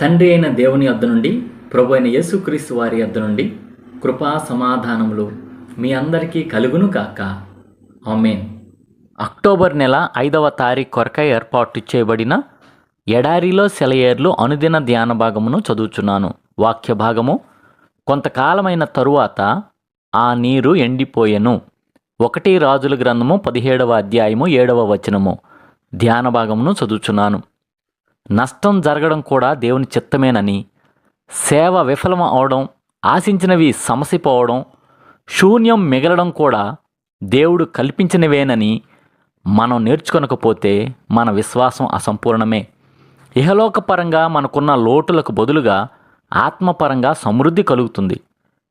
తండ్రి అయిన దేవుని వద్ద నుండి ప్రభు అయిన యేసుక్రీస్తు వారి వద్ద నుండి కృపా సమాధానములు మీ అందరికీ కలుగును కాక ఆమెన్. అక్టోబర్ నెల ఐదవ తారీఖు కొరకై ఏర్పాటు చేయబడిన ఎడారిలో సెలయేర్లు అనుదిన ధ్యాన భాగమును చదువుచున్నాను. వాక్య భాగము కొంతకాలమైన తరువాత ఆ నీరు ఎండిపోయెను. ఒకటి రాజుల గ్రంథము పదిహేడవ అధ్యాయము ఏడవ వచనము ధ్యాన భాగమును చదువుచున్నాను. నష్టం జరగడం కూడా దేవుని చిత్తమేనని సేవ విఫలం అవడం ఆశించినవి సమసిపోవడం శూన్యం మిగలడం కూడా దేవుడు కల్పించినవేనని మనం నేర్చుకొనకపోతే మన విశ్వాసం అసంపూర్ణమే. ఇహలోకపరంగా మనకున్న లోటులకు బదులుగా ఆత్మపరంగా సమృద్ధి కలుగుతుంది.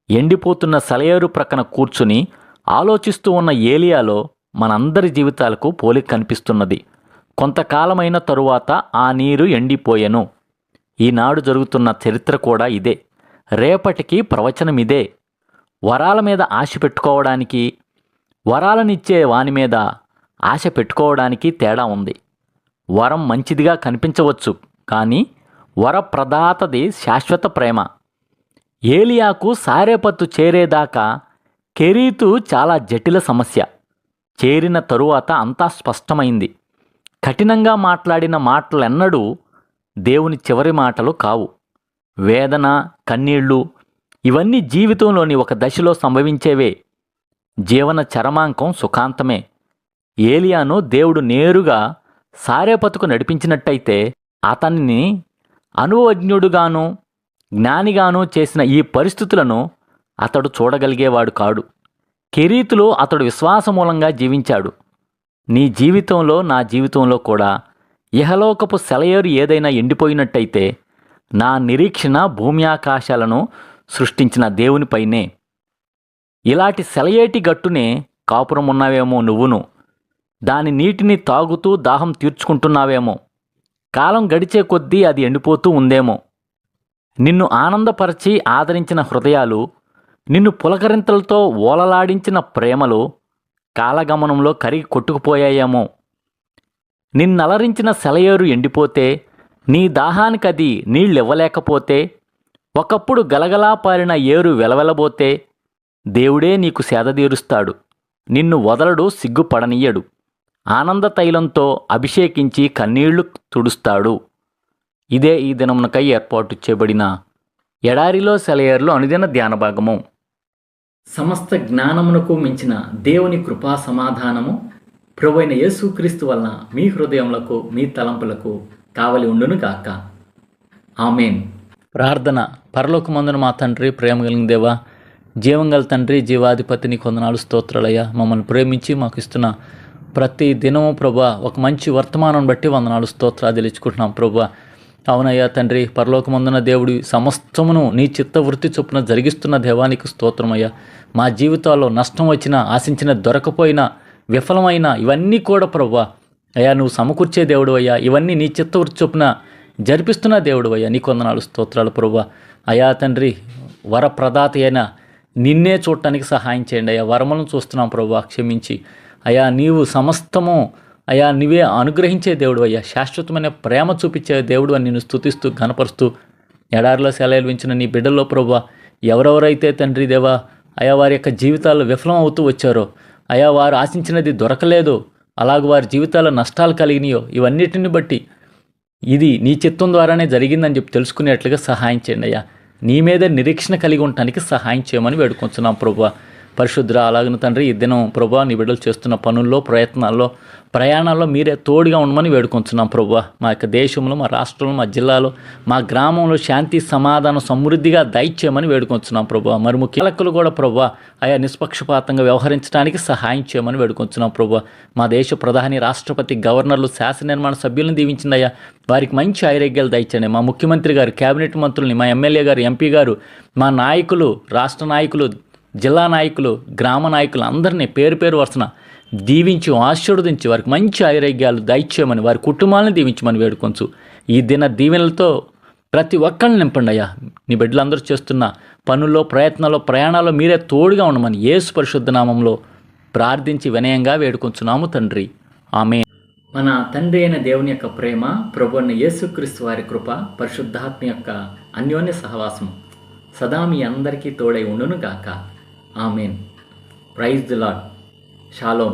ఎండిపోతున్న సెలయేరు ప్రక్కన కూర్చుని ఆలోచిస్తూ ఉన్న ఏలియాలో మనందరి జీవితాలకు పోలిక కనిపిస్తున్నది. కొంతకాలమైన తరువాత ఆ నీరు ఎండిపోయెను. ఈనాడు జరుగుతున్న చరిత్ర కూడా ఇదే. రేపటికి ప్రవచనం ఇదే వరాల మీద ఆశ పెట్టుకోవడానికి వరాలనిచ్చే వాని మీద ఆశ పెట్టుకోవడానికి తేడా ఉంది. వరం మంచిదిగా కనిపించవచ్చు కానీ వర ప్రదాతది శాశ్వత ప్రేమ. ఏలియాకు సారేపత్తు చేరేదాకా కెరీతు చాలా జటిల సమస్య. చేరిన తరువాత అంతా స్పష్టమైంది. కఠినంగా మాట్లాడిన మాటలెన్నడూ దేవుని చివరి మాటలు కావు. వేదన కన్నీళ్ళు ఇవన్నీ జీవితంలోని ఒక దశలో సంభవించేవే. జీవన చరమాంకం సుఖాంతమే. ఏలియాను దేవుడు నేరుగా సారేపతుకు నడిపించినట్టయితే అతన్ని అనువజ్ఞుడుగాను జ్ఞానిగాను చేసిన ఈ పరిస్థితులను అతడు చూడగలిగేవాడు కాడు. కెరీతులో అతడు విశ్వాసమూలంగా జీవించాడు. నీ జీవితంలో నా జీవితంలో కూడా ఇహలోకపు సెలయేరు ఏదైనా ఎండిపోయినట్టయితే నా నిరీక్షణ భూమి ఆకాశాలను సృష్టించిన దేవునిపైనే ఇలాంటి సెలయేటి గట్టునే కాపురం ఉన్నావేమో నువ్వును. దాని నీటిని తాగుతూ దాహం తీర్చుకుంటున్నావేమో. కాలం గడిచే కొద్దీ అది ఎండిపోతూ ఉందేమో. నిన్ను ఆనందపరచి ఆదరించిన హృదయాలు నిన్ను పులకరింతలతో ఓలలాడించిన ప్రేమలు కాలగమనంలో కరిగి కొట్టుకుపోయాయేమో. నిన్నలరించిన సెలయేరు ఎండిపోతే నీ దాహానికి అది నీళ్ళివ్వలేకపోతే ఒకప్పుడు గలగలా పారిన ఏరు వెలవెలబోతే దేవుడే నీకు సేదతీరుస్తాడు నిన్ను వదలడు సిగ్గుపడనీయడు. ఆనంద తైలంతో అభిషేకించి కన్నీళ్ళు తుడుస్తాడు. ఇదే ఈ దినమునకై ఏర్పాటు చేయబడిన ఎడారిలో సెలయేర్లు అనుదిన ధ్యాన భాగము సమస్త జ్ఞానమునకు మించిన దేవుని కృపా సమాధానము ప్రభువైన యేసుక్రీస్తు వలన మీ హృదయములకు మీ తలంపులకు కావలి ఉండును గాక. ఆమెన్. ప్రార్థన పరలోకమందున మా తండ్రి ప్రేమ కలిగిన దేవా జీవంగల తండ్రి జీవాధిపతిని కొందనాలు స్తోత్రాలయ్య. మమ్మల్ని ప్రేమించి మాకు ఇస్తున్న ప్రతి దినము ప్రభా ఒక మంచి వర్తమానం బట్టి వందనాలు స్తోత్రాలు తెలుసుకుంటున్నాం ప్రభా. అవునయ్యా తండ్రి పరలోకమందున దేవుడు సమస్తమును నీ చిత్తవృత్తి చొప్పున జరిగిస్తున్న దేవానికి స్తోత్రమయ్యా. మా జీవితాల్లో నష్టం వచ్చినా ఆశించిన దొరకపోయినా విఫలమైన ఇవన్నీ కూడా ప్రవ్వా. అయ్యా నువ్వు సమకూర్చే దేవుడు అయ్యా ఇవన్నీ నీ చిత్తవృత్తి చొప్పున జరిపిస్తున్న దేవుడు అయ్యా నీ కొందనాలు స్తోత్రాలు ప్రవ్వా. అయా తండ్రి వర ప్రదాత అయిన నిన్నే చూడటానికి సహాయం చేయండి అయ్యా. వరములను చూస్తున్నాం ప్రభా క్షమించి. అయా నీవు సమస్తము అయా నీవే అనుగ్రహించే దేవుడు అయ్యా. శాశ్వతమైన ప్రేమ చూపించే దేవుడు అని నిన్ను స్తుతిస్తూ గనపరుస్తూ ఎడారిలో సెలవులు వించిన నీ బిడ్డల్లో ప్రభా ఎవరెవరైతే తండ్రి దేవా అయా వారి యొక్క జీవితాలు విఫలం అవుతూ వచ్చారో అయా వారు ఆశించినది దొరకలేదు అలాగ వారి జీవితాల నష్టాలు కలిగినాయో ఇవన్నిటిని బట్టి ఇది నీ చిత్తం ద్వారానే జరిగిందని చెప్పి తెలుసుకునేట్లుగా సహాయం చేయండి అయ్యా. నీ మీద నిరీక్షణ కలిగి ఉండటానికి సహాయం చేయమని వేడుకొంచున్నాం ప్రభా పరిశుద్ర అలాగిన తండ్రి ఈ దినం ప్రభా నీ బిడ్డలు చేస్తున్న పనుల్లో ప్రయత్నాల్లో ప్రయాణాల్లో మీరే తోడుగా ఉండమని వేడుకొంచున్నాం ప్రభా. మా యొక్క దేశంలో మా రాష్ట్రంలో మా జిల్లాలో మా గ్రామంలో శాంతి సమాధానం సమృద్ధిగా దయచేయమని వేడుకొంచున్నాం ప్రభా. మరి ముఖ్యలకులు కూడా ప్రభా ఆయా నిష్పక్షపాతంగా వ్యవహరించడానికి సహాయం చేయమని వేడుకొంచున్నాం ప్రభా. మా దేశ ప్రధాని రాష్ట్రపతి గవర్నర్లు శాసన నిర్మాణ సభ్యులను దీవించిందయ్యా. వారికి మంచి ఆరోగ్యాలు దయచండి. మా ముఖ్యమంత్రి గారు కేబినెట్ మంత్రుల్ని మా ఎమ్మెల్యే గారు ఎంపీ గారు మా నాయకులు రాష్ట్ర నాయకులు జిల్లా నాయకులు గ్రామ నాయకులు అందరినీ పేరు పేరు వరుసన దీవించి ఆశీర్వదించి వారికి మంచి ఆరోగ్యాలు దయచేయమని వారి కుటుంబాలను దీవించమని వేడుకొంచు. ఈ దిన దీవెనలతో ప్రతి ఒక్కరిని నింపండి అయ్యా. నీ బిడ్డలందరూ చేస్తున్న పనుల్లో ప్రయత్నాల్లో ప్రయాణాల్లో మీరే తోడుగా ఉండమని యేసు పరిశుద్ధ నామంలో ప్రార్థించి వినయంగా వేడుకొంచున్నాము తండ్రి. ఆమె మన తండ్రి అయిన దేవుని యొక్క ప్రేమ ప్రభున్న యేసుక్రీస్తు వారి కృప పరిశుద్ధాత్మ యొక్క అన్యోన్య సహవాసం సదా మీ అందరికీ తోడై ఉండును గాక amen praise the lord shalom